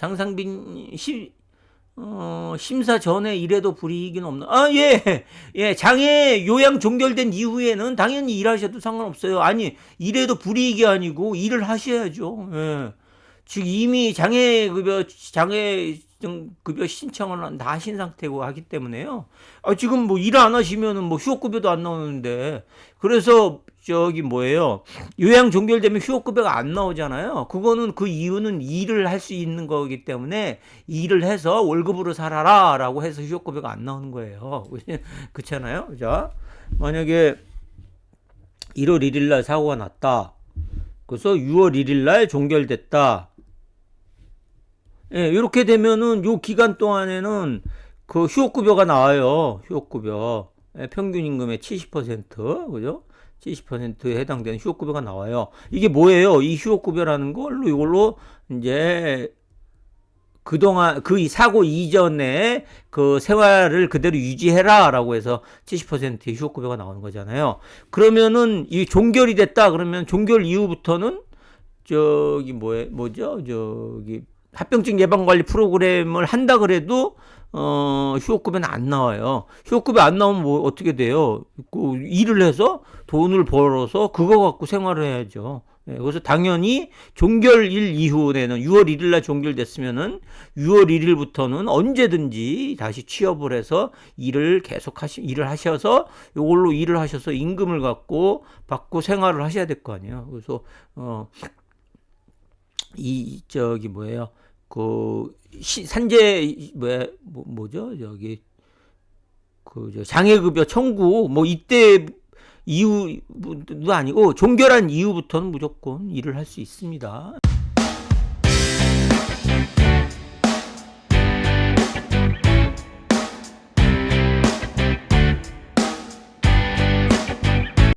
장상빈 시, 어, 심사 전에 이래도 불이익은 없나? 아, 예. 예, 장애 요양 종결된 이후에는 당연히 일하셔도 상관없어요. 아니, 이래도 불이익이 아니고 일을 하셔야죠. 예. 지금 이미 장애급여, 장애급여 신청을 다 하신 상태고 하기 때문에요. 아, 지금 뭐 일 안 하시면은 뭐 휴업급여도 안 나오는데. 그래서 저기 뭐예요. 요양 종결되면 휴업급여가 안 나오잖아요. 그거는 그 이유는 일을 할 수 있는 거기 때문에 일을 해서 월급으로 살아라라고 해서 휴업급여가 안 나오는 거예요. 그렇잖아요. 자, 만약에 1월 1일 날 사고가 났다. 그래서 6월 1일 날 종결됐다. 예, 이렇게 되면은 요 기간 동안에는 그 휴업급여가 나와요. 휴업급여. 예, 평균 임금의 70%, 그죠? 70%에 해당되는 휴업급여가 나와요. 이게 뭐예요? 이 휴업급여라는 걸로 이걸로 이제 그동안 그 사고 이전에 그 생활을 그대로 유지해라라고 해서 70%의 휴업급여가 나오는 거잖아요. 그러면은 이 종결이 됐다 그러면 종결 이후부터는 저기 뭐에 뭐죠? 저기 합병증 예방 관리 프로그램을 한다 그래도 어 휴업급여는 안 나와요. 휴업급여 안 나오면 뭐 어떻게 돼요? 그 일을 해서 돈을 벌어서 그거 갖고 생활을 해야죠. 예, 그래서 당연히 종결일 이후에는 6월 1일 날 종결됐으면은 6월 1일부터는 언제든지 다시 취업을 해서 일을 계속 하시 일을 하셔서 이걸로 일을 하셔서 임금을 갖고 받고 생활을 하셔야 될 거 아니에요. 그래서 어 이 저기 뭐예요? 그 시, 산재 뭐, 뭐 뭐죠? 저기 그저 장애급여 청구 뭐 이때 이후도 아니고 종결한 이후부터는 무조건 일을 할 수 있습니다.